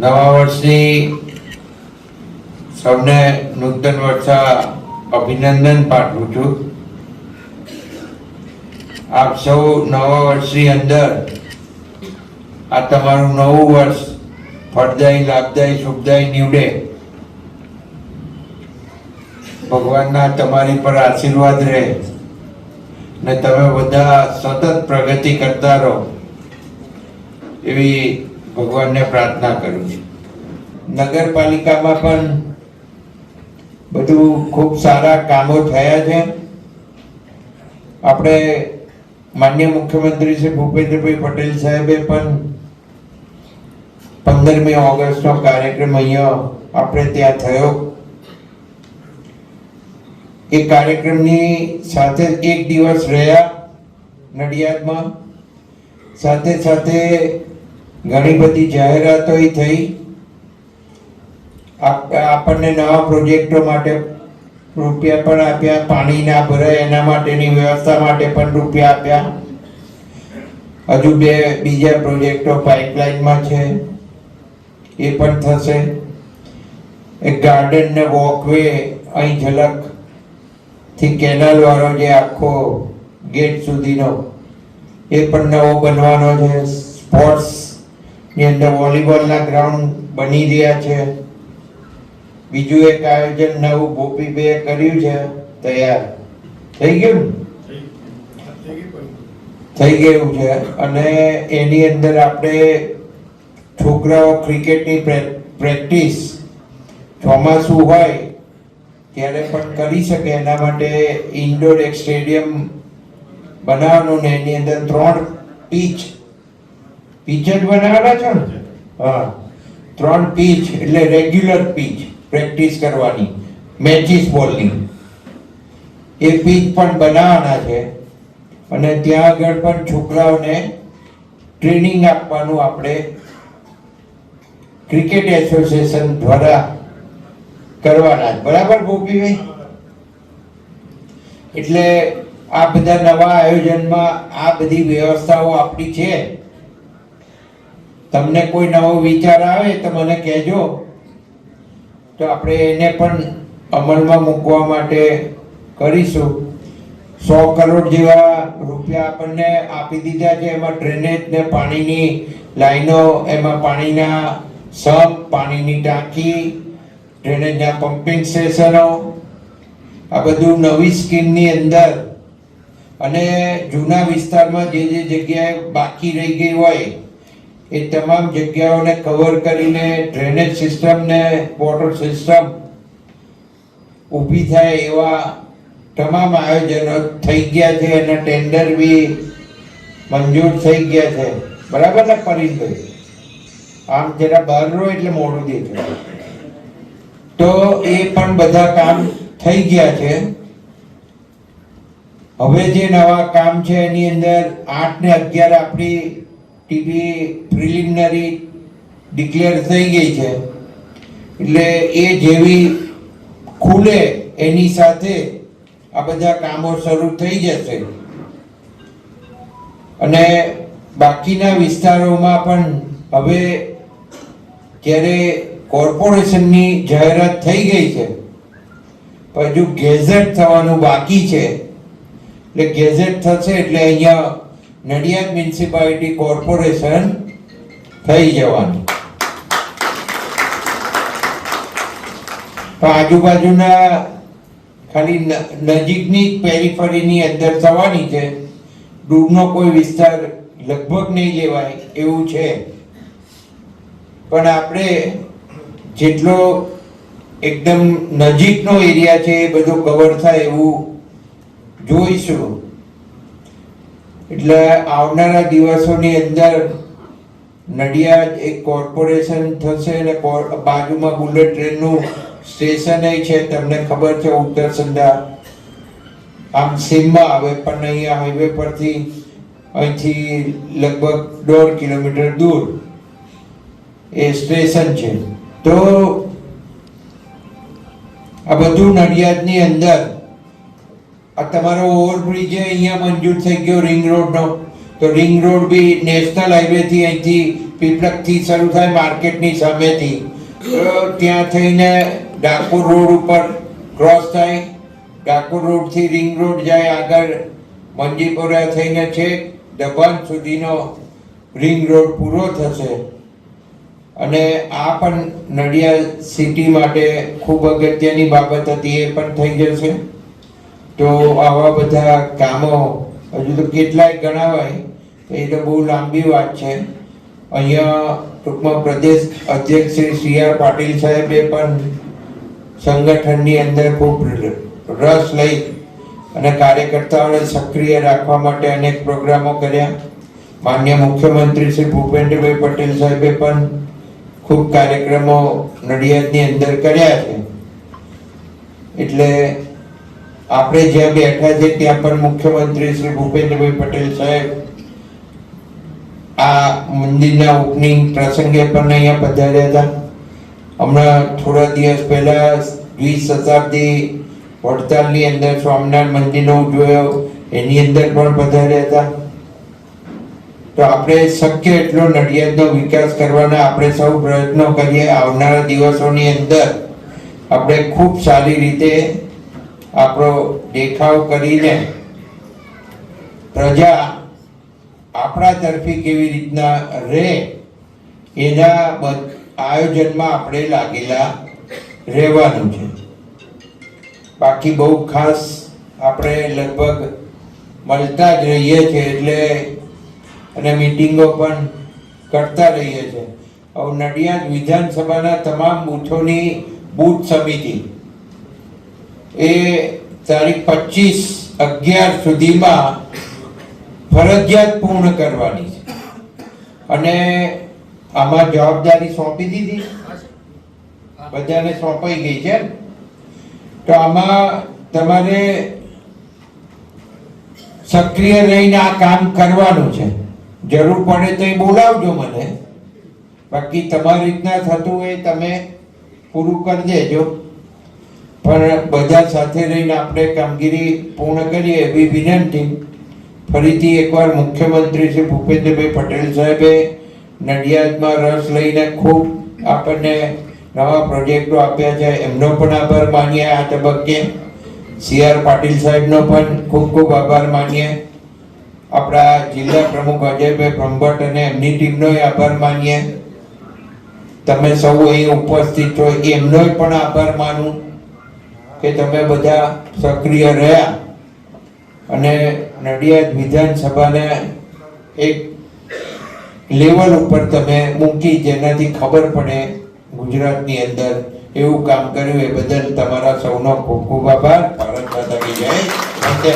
નવા વર્ષની સૌને નૂતન વર્ષા અભિનંદન પાઠવું છું. આપ સૌ નવા વર્ષની અંદર આ તમારું નવું વર્ષ ફળદાયી, લાભદાયી, શુભદાયી નીવડે. ભગવાનના તમારી પર આશીર્વાદ રહે ને તમે બધા સતત પ્રગતિ કરતા રહો. એવી ભગવાનને પ્રાર્થના કરું છું. નગરપાલિકામાં પણ બધું ખૂબ સારા કામો થયા છે. આપણે માન્ય મુખ્યમંત્રી શ્રી ભૂપેન્દ્રભાઈ પટેલ સાહેબે પણ પંદરમી ઓગસ્ટનો કાર્યક્રમ અહીંયા આપણે ત્યાં થયો. એ કાર્યક્રમની સાથે એક દિવસ રહ્યા નડિયાદમાં. સાથે સાથે ઘણી બધી જાહેરાતો થઈ આપણને નવા પ્રોજેક્ટો માટે રૂપિયા પણ આપ્યા પાણી ના ભરાય, એના માટેની વ્યવસ્થા માટે પણ રૂપિયા આપ્યા. હજુ બે, બીજા પ્રોજેક્ટો પાઇપલાઇનમાં છે, એ પણ થશે. એક ગાર્ડન ને વોકવે, અહીં ઝલકથી કેનાલ વાળો જે આખો ગેટ સુધીનો, એ પણ નવો બનવાનો છે. સ્પોર્ટ્સ ની અંદર વોલીબોલના ગ્રાઉન્ડ બની રહ્યા છે. બીજું એક આયોજન નવું ગોપીબે કર્યું છે. તૈયાર. થઈ ગયું થઈ ગયું છે. અને એની અંદર આપણે છોકરાઓ ક્રિકેટની પ્રેક્ટિસ ચોમાસું હોય ત્યારે પણ કરી શકે. એના માટે ઇન્ડોર એક સ્ટેડિયમ બનાવવાનું ને એની અંદર ત્રણ પીચ પીચ જ બનાવેલા છો ને? હા. ત્રણ પીચ એટલે રેગ્યુલર પીચ પ્રેક્ટિસ કરવાની. મેચિસ બોલની એ પીચ પણ બનાવવાના છે. અને ત્યાં આગળ પણ છોકરાઓને ટ્રેનિંગ આપવાનું આપણે ક્રિકેટ એસોસિએશન દ્વારા કરવાના. બરાબર ગોપીભાઈ? એટલે આ બધા નવા આયોજનમાં આ બધી વ્યવસ્થાઓ આપણી છે. તમને કોઈ નવો વિચાર આવે તો મને કહેજો. તો આપણે એને પણ અમલમાં મૂકવા માટે કરીશું. સો કરોડ જેવા રૂપિયા આપણને આપી દીધા છે. એમાં ડ્રેનેજ ને પાણીની લાઈનો, એમાં પાણીના સબ, પાણીની ટાંકી, ડ્રેનેજના પમ્પિંગ સ્ટેશનો આ બધું નવી સ્કીમની અંદર. અને જૂના વિસ્તારમાં જે જે જગ્યાએ બાકી રહી ગઈ હોય એ તમામ જગ્યાઓને કવર કરીને ડ્રેનેજ સિસ્ટમ ને વોટર સિસ્ટમ ઊભી થાય એવા તમામ આયોજનો થઈ ગયા છે અને ટેન્ડર બી મંજૂર થઈ ગયા છે. બરાબર ને ફરીનભાઈ આમ જરા બહાર રહો એટલે મોડું દેખાય તો એ પણ બધા કામ થઈ ગયા છે. હવે જે નવા કામ છે એની અંદર આઠ ને અગિયાર આપણી ટીવી પ્રિલિમિનરી ડિક્લેર થઈ ગઈ છે. એટલે એ જેવી ખુલે એની સાથે આ બધા કામો શરૂ થઈ જશે. અને બાકીના વિસ્તારોમાં પણ હવે જ્યારે કોર્પોરેશનની જાહેરાત થઈ ગઈ છે, પણ હજુ ગેઝેટ થવાનું બાકી છે. એટલે ગેઝેટ થશે એટલે અહીંયા નડિયાદ મ્યુનિસિપાલિટી કોર્પોરેશન થઈ જવાનું. તો આજુબાજુના ખાલી નજીકની પેરીફરીની અંદર થવાની છે. દૂરનો કોઈ વિસ્તાર લગભગ નહીં લેવાય એવું છે. પણ આપણે જેટલો એકદમ નજીકનો એરિયા છે એ બધો કવર થાય એવું જોઈશું. એટલે આવનારા દિવસોની અંદર નડિયાદ એક કોર્પોરેશન થશે અને બાજુમાં બુલેટ ટ્રેનનું સ્ટેશન છે, તમને ખબર છે ઉત્તર સંધા આમ સીમમાં આવે પણ અહીંયા હાઈવે પરથી અહીંથી લગભગ દોઢ કિલોમીટર દૂર એ સ્ટેશન છે. તો આ બધું નડિયાદની અંદર આ તમારો ઓવરબ્રિજ અહીંયા મંજૂર થઈ ગયો રિંગ રોડનો તો રિંગ રોડ બી નેશનલ હાઈવેથી અહીંથી પીપળકથી શરૂ થાય માર્કેટની સામેથી. ત્યાં થઈને ડાકોર રોડ ઉપર ક્રોસ થાય. ડાકોર રોડથી રિંગ રોડ જાય આગળ મંજીપુરા થઈને છે દબાણ સુધીનો રિંગ રોડ પૂરો થશે. અને આ પણ નડિયાદ સિટી માટે ખૂબ અગત્યની બાબત હતી, એ પણ થઈ જશે. તો આવા બધા કામો, હજુ તો કેટલાય ગણાવાય એ તો બહુ લાંબી વાત છે. અહીંયા ટૂંકમાં પ્રદેશ અધ્યક્ષ શ્રી સી આર પાટીલ સાહેબે પણ સંગઠનની અંદર ખૂબ રસ લઈ અને કાર્યકર્તાઓને સક્રિય રાખવા માટે અનેક પ્રોગ્રામો કર્યા. માન્ય મુખ્યમંત્રી શ્રી ભૂપેન્દ્રભાઈ પટેલ સાહેબે પણ ખૂબ કાર્યક્રમો નડિયાદની અંદર કર્યા છે. એટલે આપણે જ્યાં બેઠા છે ત્યાં પણ મુખ્યમંત્રી શ્રી ભૂપેન્દ્રભાઈ પટેલ સાહેબ આ મંદિરના ઓપનિંગ પ્રસંગે પણ અહીંયા પધાર્યા હતા. હમણાં થોડા દિવસ પહેલા દ્વિશતાબ્દી વડતાલની અંદર સ્વામિનારાયણ મંદિરનો ઉજવ્યો, એની અંદર પણ પધાર્યા હતા. તો આપણે શક્ય એટલો નડિયાદનો વિકાસ કરવાના આપણે સૌ પ્રયત્નો કરીએ. આવનારા દિવસોની અંદર આપણે ખૂબ સારી રીતે આપણો દેખાવ કરીને પ્રજા આપણા તરફી કેવી રીતના રહે, એના આયોજનમાં આપણે લાગેલા રહેવાનું છે. બાકી બહુ ખાસ આપણે લગભગ મળતા જ રહીએ છીએ એટલે, અને મીટિંગો પણ કરતા રહીએ છીએ. હવે નડિયાદ વિધાનસભાના તમામ બૂથોની બૂથ સમિતિ એ તારીખ પચીસ અગિયાર સુધીમાં ફરજિયાત પૂર્ણ કરવાની છે. અને આમાં જવાબદારી સોંપી દીધી. બધાને સોંપાઈ ગઈ છે તો આમાં તમારે સક્રિય રહીને આ કામ કરવાનું છે. જરૂર પડે તો એ બોલાવજો મને. બાકી તમારી રીતના થતું હોય તમે પૂરું કરી દેજો. પણ બધા સાથે રહીને આપણે કામગીરી પૂર્ણ કરીએ એવી વિનંતી. ફરીથી એકવાર મુખ્યમંત્રી શ્રી ભૂપેન્દ્રભાઈ પટેલ સાહેબે નડિયાદમાં રસ લઈને ખૂબ આપણને નવા પ્રોજેક્ટો આપ્યા છે. એમનો પણ આભાર માનીએ આ તબક્કે. સી આર પાટીલ સાહેબનો પણ ખૂબ ખૂબ આભાર માનીએ. આપણા જિલ્લા પ્રમુખ અજયભાઈ બ્રહ્મભટ્ટ અને એમની ટીમનો આભાર માનીએ. તમે સૌ અહીં ઉપસ્થિત છો, એમનો પણ આભાર માનું. કે તમે બધા સક્રિય રહ્યા. અને નડિયાદ વિધાનસભાને એક લેવલ ઉપર તમે મૂકી જેનાથી ખબર પડે ગુજરાતની અંદર એવું કામ કર્યું. એ બદલ તમારા સૌનો ખૂબ ખૂબ આભાર. ભારત માતા જય. વંદે.